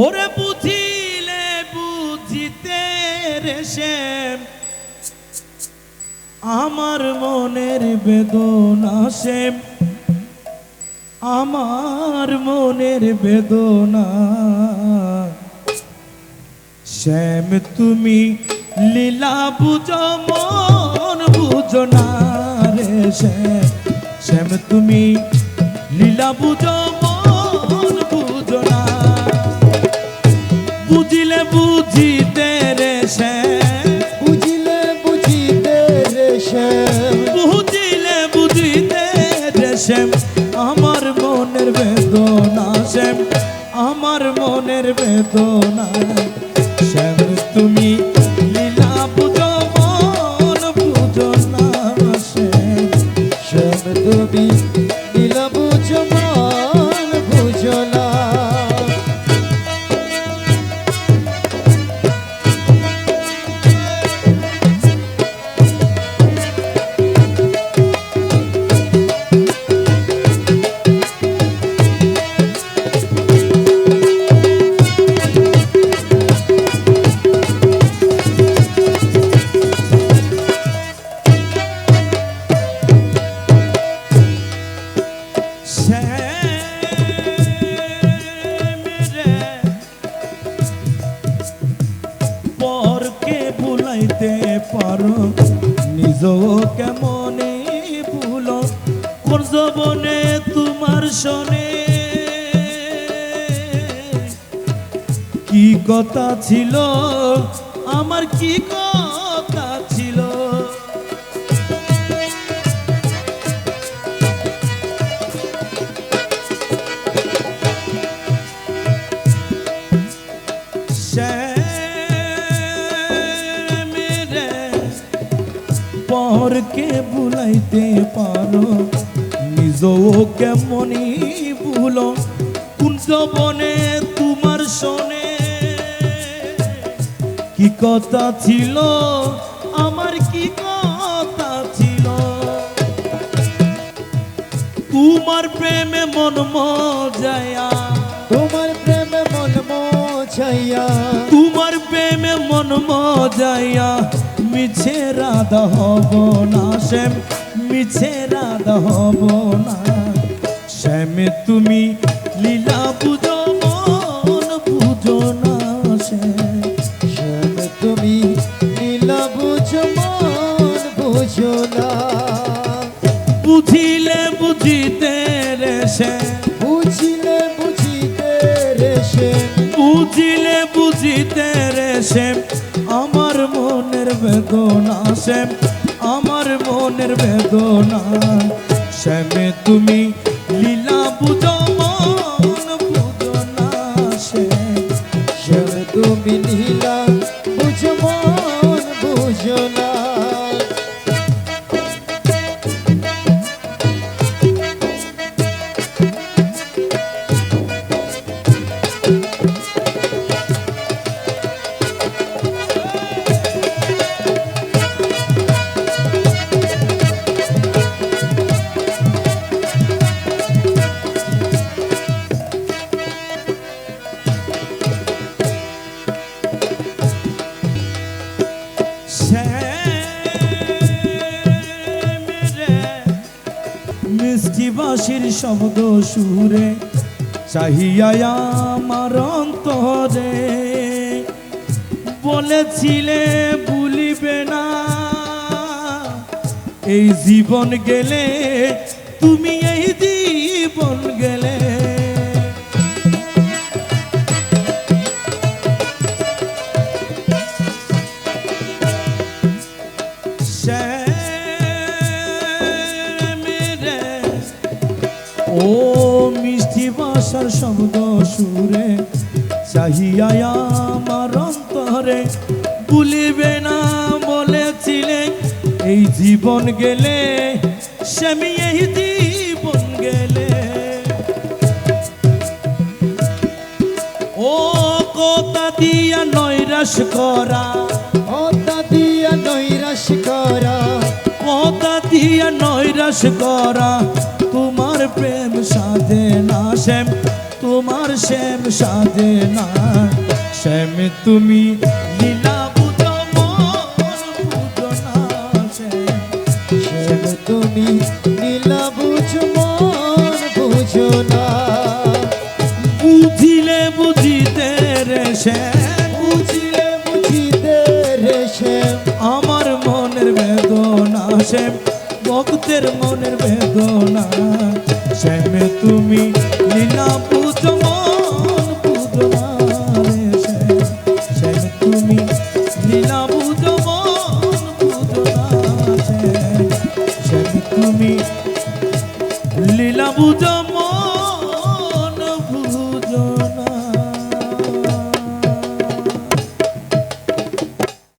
ওরে বুঝিলে বুঝিতে রে শ্যাম। আমার মনের বেদনা শ্যাম। আমার মনের বেদনা। শ্যাম, তুমি লীলা বুঝো, মন বুঝো না রে শ্যাম। শ্যাম, তুমি লীলা বুঝো, মন বুঝো না বুঝিলে বুঝিতে রে শ্যাম বুঝিলে বুঝিতে রে শ্যাম বুঝিলে বুঝিতে রে শ্যাম আমার মনের বেদনা শ্যাম আমার মনের বেদনা শ্যাম তুমি লীলা বুঝো মন বুঝো না শ্যাম শ্যাম তুমি নীল বুঝো পারো। নিজ কেমনে ভুলো? করজবনে তোমার শোনে। কি কথা ছিল? আমার কি কথা ছিল? শ্যামেরে পরকে ভুলাইতে পারো? নিজও কেমনই ভুলো? কোন বনে তোমার শোনে? কি কথা ছিল? আমার কি কথা ছিল? তোমার প্রেমে মন মজায়া তোমার প্রেমে মন মোছাইয়া তোমার প্রেমে মন মজাইয়া। মিছে রাধা হব না শ্যাম মিছে রাধা হব না। শ্যামে তুমি লীলা বুঝো মন বুঝো না শ্যাম। শ্যাম তুমি লীলা বুঝো মন বুঝো না। বুঝিলে বুঝিতে রে শ্যাম। বুঝিলে বুঝিতে রে শ্যাম। বুঝিলে বুঝিতে রে শ্যাম। আমার মনের বেদনা, শ্যাম, আমার মনের বেদনা। শ্যামে তুমি লীলা বুঝো মন তুমি লীলা বুঝো মন বাঁশির শব্দ সুরে চাহিয়া আমার অন্তরে। বলেছিলে ভুলিবে না এই জীবন গেলে তুমি এই ও মিষ্টি বাসার শব্দ সুরে চাহিয়া আমার অন্তরে ভুলিবে না বলেছিলে এই জীবন গেলে স্বামী এই জীবন গেলে। ও কথা দিয়া নৈরাশ করা কথা দিয়া নৈরাশ করা কথা দিয়া নৈরাশ করা প্রেম না, শ্যাম, তোমার শ্যাম সাজে না। শ্যাম, তুমি তুমি বুঝ না। বুঝিতে রে বুঝিলে আমার মনের বেদনা, শ্যাম। ভক্তের মনের বেদনা। শ্যাম তুমি লীলা বুঝো মন রে শ্যাম তুমি লীলা বুঝো মন না শ্যাম